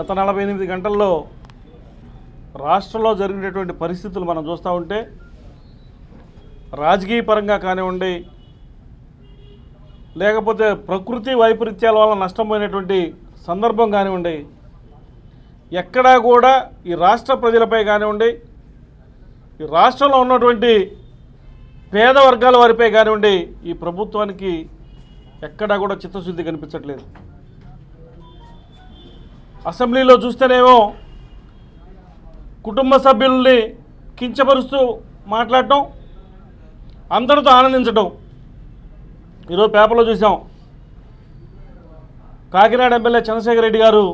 గత నలభై ఎనిమిది గంటల్లో రాష్ట్రంలో జరిగినటువంటి పరిస్థితులు మనం చూస్తూ ఉంటే రాజకీయ పరంగా కానివ్వండి లేకపోతే ప్రకృతి వైపరీత్యాల వల్ల నష్టపోయినటువంటి సందర్భం కానివ్వండి ఎక్కడా కూడా ఈ రాష్ట్ర ప్రజలపై కానివ్వండి ఈ రాష్ట్రంలో ఉన్నటువంటి పేద వర్గాల వారిపై కానివ్వండి ఈ ప్రభుత్వానికి ఎక్కడా కూడా చిత్తశుద్ధి కనిపించట్లేదు. అసెంబ్లీలో చూస్తేనేమో కుటుంబ సభ్యుల్ని కించపరుస్తూ మాట్లాడటం అందరితో ఆనందించటం. ఈరోజు పేపర్లో చూసాం. కాకినాడ ఎమ్మెల్యే చంద్రశేఖర్ రెడ్డి గారు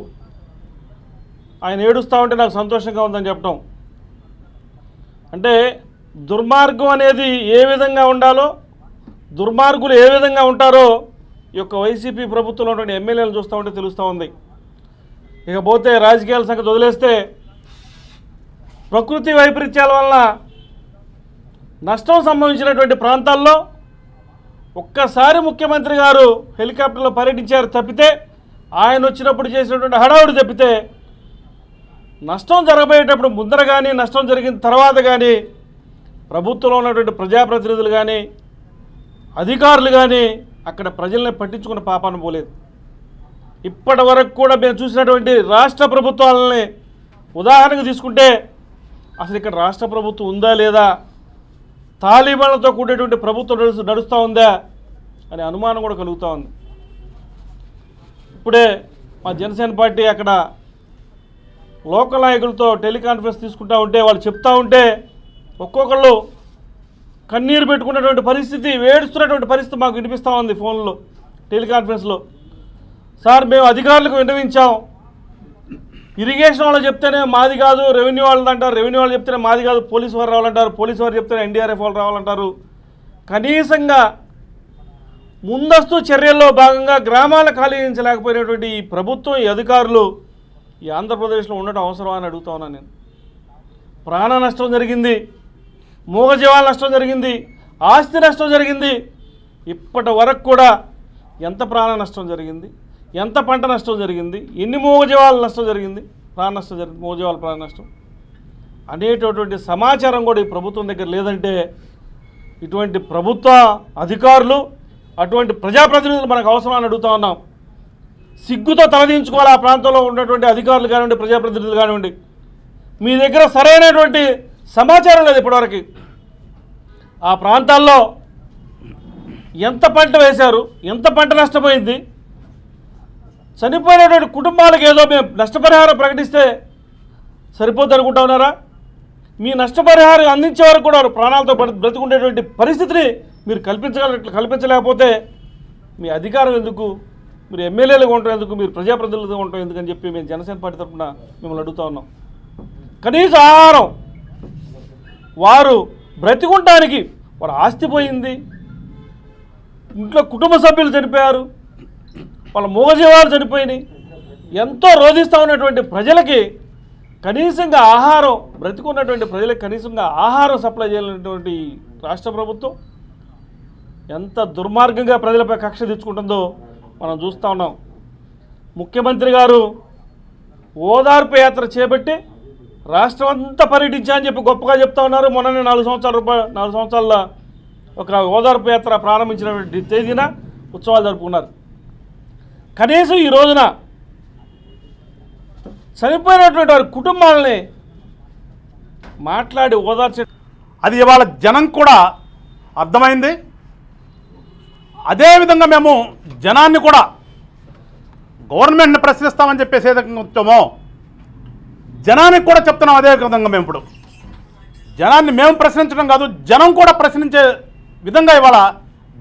ఆయన ఏడుస్తూ ఉంటే నాకు సంతోషంగా ఉందని చెప్పటం. అంటే దుర్మార్గం అనేది ఏ విధంగా ఉండాలో దుర్మార్గులు ఏ విధంగా ఉంటారో ఈ యొక్క వైసీపీ ప్రభుత్వంలో ఉన్నటువంటి ఎమ్మెల్యేలు చూస్తూ ఉంటే తెలుస్తూ ఉంది. ఇకపోతే రాజకీయాల సంగతి వదిలేస్తే ప్రకృతి వైపరీత్యాల వల్ల నష్టం సంభవించినటువంటి ప్రాంతాల్లో ఒక్కసారి ముఖ్యమంత్రి గారు హెలికాప్టర్లో పర్యటించారు తప్పితే ఆయన వచ్చినప్పుడు చేసినటువంటి హడావుడి తప్పితే నష్టం జరగబోయేటప్పుడు ముందర కానీ నష్టం జరిగిన తర్వాత కానీ ప్రభుత్వంలో ఉన్నటువంటి ప్రజాప్రతినిధులు కానీ అధికారులు కానీ అక్కడ ప్రజల్ని పట్టించుకున్న పాపాన పోలేదు. ఇప్పటి వరకు కూడా మేము చూసినటువంటి రాష్ట్ర ప్రభుత్వాలని ఉదాహరణకు తీసుకుంటే అసలు ఇక్కడ రాష్ట్ర ప్రభుత్వం ఉందా లేదా తాలిబాన్లతో కూడేటువంటి ప్రభుత్వం నడుస్తూ నడుస్తూ ఉందా అనే అనుమానం కూడా కలుగుతూ ఉంది. ఇప్పుడే మా జనసేన పార్టీ అక్కడ లోకల్ నాయకులతో టెలికాన్ఫరెన్స్ తీసుకుంటా ఉంటే వాళ్ళు చెప్తా ఉంటే ఒక్కొక్కళ్ళు కన్నీరు పెట్టుకున్నటువంటి పరిస్థితి వేడుస్తున్నటువంటి పరిస్థితి మాకు వినిపిస్తూ ఉంది ఫోన్లో టెలికాన్ఫరెన్స్లో. సార్ మేము అధికారులకు విన్నవించాం. ఇరిగేషన్ వాళ్ళు చెప్తేనే మాది కాదు రెవెన్యూ వాళ్ళు అంటారు రెవెన్యూ వాళ్ళు చెప్తేనే మాది కాదు పోలీసు వారు రావాలంటారు పోలీసు వారు చెప్తేనే ఎన్డీఆర్ఎఫ్ వాళ్ళు రావాలంటారు. కనీసంగా ముందస్తు చర్యల్లో భాగంగా గ్రామాల ఖాళీ చేయించలేకపోయినటువంటి ఈ ప్రభుత్వం ఈ అధికారులు ఈ ఆంధ్రప్రదేశ్లో ఉండటం అవసరం అని అడుగుతా ఉన్నాను నేను. ప్రాణ నష్టం జరిగింది మూగజీవాల నష్టం జరిగింది ఆస్తి నష్టం జరిగింది. ఇప్పటి వరకు కూడా ఎంత ప్రాణ నష్టం జరిగింది? ఎంత పంట నష్టం జరిగింది? ఎన్ని మూగజీవాల నష్టం జరిగింది? ప్రాణ నష్టం జరిగింది. మూగజీవాల ప్రాణ నష్టం. అనేటటువంటి సమాచారం కూడా ఈ ప్రభుత్వం దగ్గర లేదంటే ఇటువంటి ప్రభుత్వ అధికారులు అటువంటి ప్రజాప్రతినిధులు మనకు అవసరం అని అడుగుతా ఉన్నాం. సిగ్గుతో తలదించుకోవాలి ఆ ప్రాంతంలో ఉన్నటువంటి అధికారులు కానివ్వండి ప్రజాప్రతినిధులు కానివ్వండి. మీ దగ్గర సరైనటువంటి సమాచారం లేదు ఇప్పటివరకు. ఆ ప్రాంతాల్లో ఎంత పంట వేశారు? ఎంత పంట నష్టపోయింది? చనిపోయినటువంటి కుటుంబాలకు ఏదో మేము నష్టపరిహారం ప్రకటిస్తే సరిపోద్ది అనుకుంటా ఉన్నారా? మీ నష్టపరిహారం అందించే వరకు కూడా ప్రాణాలతో బ్రతి- పరిస్థితిని మీరు కల్పించగల కల్పించలేకపోతే మీ అధికారం ఎందుకు? మీరు ఎమ్మెల్యేలుగా ఉండటం ఎందుకు? మీరు ప్రజాప్రతినిధులుగా ఉండటం ఎందుకని చెప్పి మేము జనసేన పార్టీ తరఫున మిమ్మల్ని అడుగుతా ఉన్నాం. కనీస ఆహారం వారు బ్రతికుంటానికి వారు ఆస్తి పోయింది. ఇంట్లో కుటుంబ సభ్యులు చనిపోయారు. వాళ్ళ మూగజీవాలు చనిపోయినాయి. ఎంతో రోధిస్తూ ఉన్నటువంటి ప్రజలకి కనీసంగా ఆహారం బ్రతికున్నటువంటి ప్రజలకు కనీసంగా ఆహారం సప్లై చేయాలనేటువంటి రాష్ట్ర ప్రభుత్వం ఎంత దుర్మార్గంగా ప్రజలపై కక్ష తెచ్చుకుంటుందో మనం చూస్తూ ఉన్నాం. ముఖ్యమంత్రి గారు ఓదార్పు యాత్ర చేపట్టి రాష్ట్రం అంతా పర్యటించా అని చెప్పి గొప్పగా చెప్తా ఉన్నారు. మొన్ననే నాలుగు సంవత్సరాల రూపాయలు నాలుగు సంవత్సరాల ఒక ఓదార్పు యాత్ర ప్రారంభించినటువంటి తేదీన ఉత్సవాలు జరుపుకున్నారు. కనీసం ఈ రోజున చనిపోయినటువంటి వారి కుటుంబాలని మాట్లాడి ఓదార్చే అది ఇవాళ జనం కూడా అర్థమైంది. అదేవిధంగా మేము జనాన్ని కూడా గవర్నమెంట్ని ప్రశ్నిస్తామని చెప్పేసి ఏదైనా వచ్చామో జనానికి కూడా చెప్తున్నాం అదే విధంగా మేము ఇప్పుడు. జనాన్ని మేము ప్రశ్నించడం కాదు జనం కూడా ప్రశ్నించే విధంగా ఇవాళ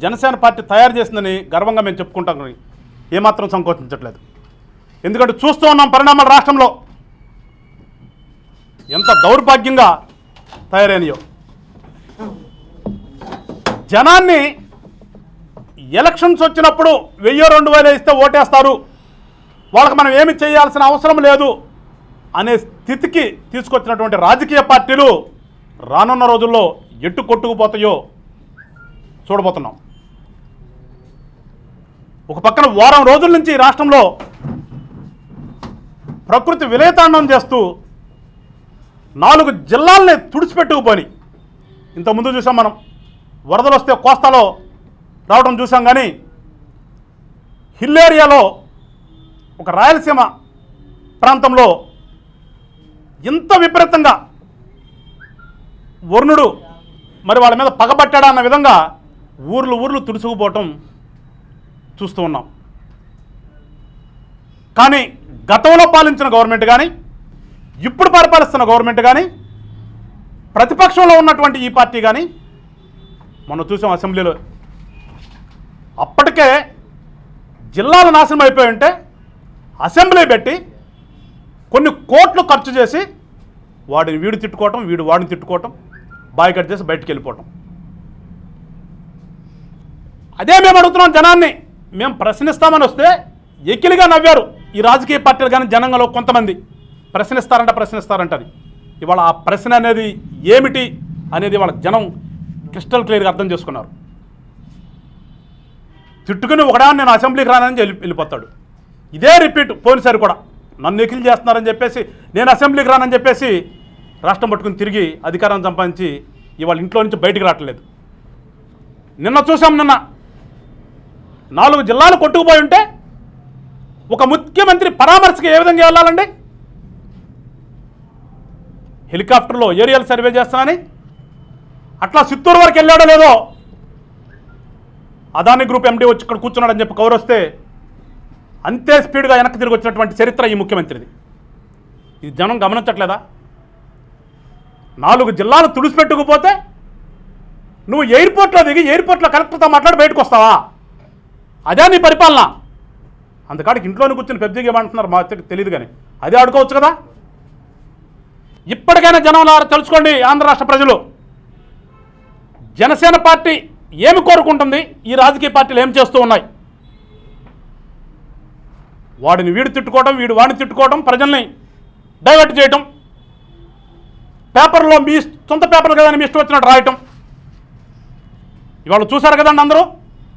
జనసేన పార్టీ తయారు చేసిందని గర్వంగా మేము చెప్పుకుంటాం. ఏమాత్రం సంకోచించట్లేదు. ఎందుకంటే చూస్తూ ఉన్నాం పరిణామాలు రాష్ట్రంలో. ఎంత దౌర్భాగ్యంగా తయారైనయో. జనాన్ని ఎలక్షన్స్ వచ్చినప్పుడు వెయ్యో రెండు వేలు ఇస్తే ఓటేస్తారు. వాళ్ళకి మనం ఏమి చేయాల్సిన అవసరం లేదు అనే స్థితికి తీసుకొచ్చినటువంటి రాజకీయ పార్టీలు రానున్న రోజుల్లో ఎట్టు కొట్టుకుపోతాయో చూడబోతున్నాం. ఒక పక్కన వారం రోజుల నుంచి రాష్ట్రంలో ప్రకృతి విలయతాండం చేస్తూ నాలుగు జిల్లాల్ని తుడిచిపెట్టుకుపోని ఇంతకుముందు చూసాం మనం. వరదలు వస్తే కోస్తాలో రావడం చూసాం కానీ హిల్ ఏరియాలో ఒక రాయలసీమ ప్రాంతంలో ఇంత విపరీతంగా వరుణుడు మరి వాళ్ళ మీద పగబట్టాడా అన్న విధంగా ఊర్లు ఊర్లు తుడుచుకుపోవటం చూస్తూ ఉన్నాం. కానీ గతంలో పాలించిన గవర్నమెంట్ కానీ ఇప్పుడు పరిపాలిస్తున్న గవర్నమెంట్ కానీ ప్రతిపక్షంలో ఉన్నటువంటి ఈ పార్టీ కానీ మనం చూసాం అసెంబ్లీలో అప్పటికే జిల్లాలు నాశనం అయిపోయి ఉంటే అసెంబ్లీ పెట్టి కొన్ని కోట్లు ఖర్చు చేసి వాడిని వీడు తిట్టుకోవటం వీడు వాడిని తిట్టుకోవటం బాయ్కట్ చేసి బయటికి వెళ్ళిపోవటం. అదే మేము అడుగుతున్నాం జనాన్ని మేము ప్రశ్నిస్తామని వస్తే ఎక్కిలిగా నవ్వారు. ఈ రాజకీయ పార్టీలు కానీ జనంలో కొంతమంది. ప్రశ్నిస్తారంట ప్రశ్నిస్తారంటది. ఇవాళ ఆ ప్రశ్న అనేది ఏమిటి అనేది వాళ్ళ జనం క్రిస్టల్ క్లియర్గా అర్థం చేసుకున్నారు. తిట్టుకుని ఒకడా నేను అసెంబ్లీకి రానని వెళ్ళిపోతాడు. ఇదే రిపీట్ పోయినసారి కూడా. నన్ను ఎకిల్ చేస్తున్నారని చెప్పేసి నేను అసెంబ్లీకి రానని చెప్పేసి రాష్ట్రం పట్టుకుని తిరిగి అధికారం సంపాదించి ఇవాళ ఇంట్లో నుంచి బయటికి రావట్లేదు. నిన్న చూసాం నిన్న నాలుగు జిల్లాలు కొట్టుకుపోయి ఉంటే ఒక ముఖ్యమంత్రి పరామర్శకు ఏ విధంగా వెళ్ళాలండి? హెలికాప్టర్లో ఏరియల్ సర్వే చేస్తానని? అట్లా చిత్తూరు వరకు వెళ్ళాడో లేదో? అదాని గ్రూప్ ఎండి వచ్చి ఇక్కడ కూర్చున్నాడని చెప్పి కౌరు వస్తే అంతే స్పీడ్గా వెనక్కి తిరిగి వచ్చినటువంటి చరిత్ర ఈ ముఖ్యమంత్రిది. ఇది జనం గమనించట్లేదా? నాలుగు జిల్లాలు తుడిచిపెట్టుకుపోతే నువ్వు ఎయిర్పోర్ట్లో దిగి ఎయిర్పోర్ట్లో కలెక్టర్తో మాట్లాడి బయటకు వస్తావా? అదే నీ పరిపాలన. అందుకాడికి ఇంట్లోనే కూర్చొని పెద్దగా ఏమంటున్నారు మా తెలియదు కానీ అదే ఆడుకోవచ్చు కదా? ఇప్పటికైనా జనంలో తెలుసుకోండి ఆంధ్ర రాష్ట్ర ప్రజలు. జనసేన పార్టీ ఏమి కోరుకుంటుంది? ఈ రాజకీయ పార్టీలు ఏం చేస్తూ ఉన్నాయి? వాడిని వీడు తిట్టుకోవడం వీడు వాడిని తిట్టుకోవడం ప్రజల్ని డైవర్ట్ చేయటం. పేపర్లో మీ సొంత పేపర్లు కదా మీ ఇష్టం వచ్చినట్టు రాయటం. ఇవాళ చూశారు కదండి అందరూ?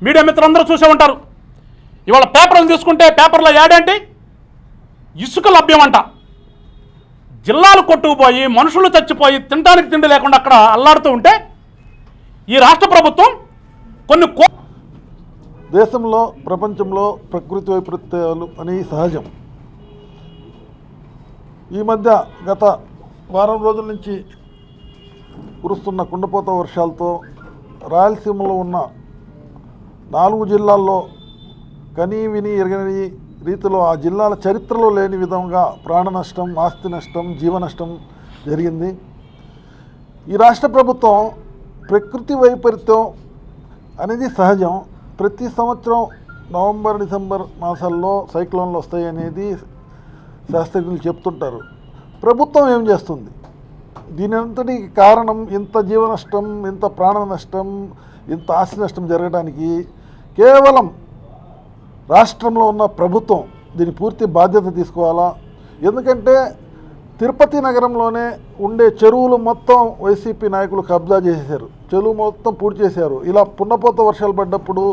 మీడియా మిత్రులందరూ చూసే ఉంటారు. ఇవాళ పేపర్లు తీసుకుంటే పేపర్లో యాడేంటి? ఇసుక లభ్యమంట జిల్లాలు కొట్టుకుపోయి మనుషులు చచ్చిపోయి తినడానికి తిండి లేకుండా అక్కడ అల్లాడుతూ ఉంటే ఈ రాష్ట్ర ప్రభుత్వం కొన్ని కో దేశంలో ప్రపంచంలో ప్రకృతి వైపరీత్యాలు అనేవి సహజం. ఈ మధ్య గత వారం రోజుల నుంచి కురుస్తున్న కుండపోత వర్షాలతో రాయలసీమలో ఉన్న నాలుగు జిల్లాల్లో కనీ విని ఎరగని రీతిలో ఆ జిల్లాల చరిత్రలో లేని విధంగా ప్రాణ నష్టం ఆస్తి నష్టం జీవ నష్టం జరిగింది. ఈ రాష్ట్ర ప్రభుత్వం ప్రకృతి వైపరీత్యం అనేది సహజం. ప్రతి సంవత్సరం నవంబర్ డిసెంబర్ మాసాల్లో సైక్లోన్లు వస్తాయి అనేది శాస్త్రజ్ఞులు చెప్తుంటారు. ప్రభుత్వం ఏం చేస్తుంది? దీనింతటికి కారణం ఇంత జీవ నష్టం ఇంత ప్రాణ నష్టం ఇంత ఆస్తి నష్టం జరగడానికి కేవలం రాష్ట్రంలో ఉన్న ప్రభుత్వం దీని పూర్తి బాధ్యత తీసుకోవాలా? ఎందుకంటే తిరుపతి నగరంలోనే ఉండే చెరువులు మొత్తం వైసీపీ నాయకులు కబ్జా చేసేశారు. చెరువు మొత్తం పూర్తి చేశారు. ఇలా పున్నపోత వర్షాలు పడ్డప్పుడు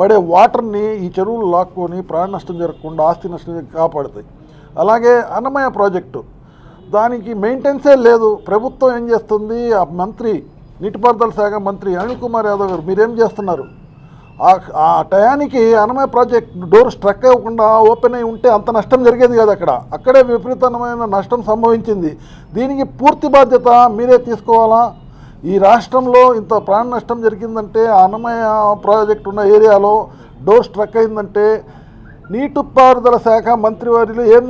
పడే వాటర్ని ఈ చెరువులు లాక్కొని ప్రాణ నష్టం జరగకుండా ఆస్తి నష్టం కాపాడుతాయి. అలాగే అన్నమయ్య ప్రాజెక్టు. దానికి మెయింటెన్సే లేదు. ప్రభుత్వం ఏం చేస్తుంది? ఆ మంత్రి నీటిపారుదల శాఖ మంత్రి అనిల్ కుమార్ యాదవ్ గారు మీరేం చేస్తున్నారు? ఆ టయానికి అనమయ ప్రాజెక్ట్ డోర్ స్ట్రక్ అవ్వకుండా ఓపెన్ అయి ఉంటే అంత నష్టం జరిగేది కాదు అక్కడ. అక్కడే విపరీతమైన నష్టం సంభవించింది. దీనికి పూర్తి బాధ్యత మీరే తీసుకోవాలా? ఈ రాష్ట్రంలో ఇంత ప్రాణ నష్టం జరిగిందంటే అన్నమయ ప్రాజెక్ట్ ఉన్న ఏరియాలో డోర్ స్ట్రక్ అయిందంటే నీటిపారుదల శాఖ మంత్రివర్యులు ఏం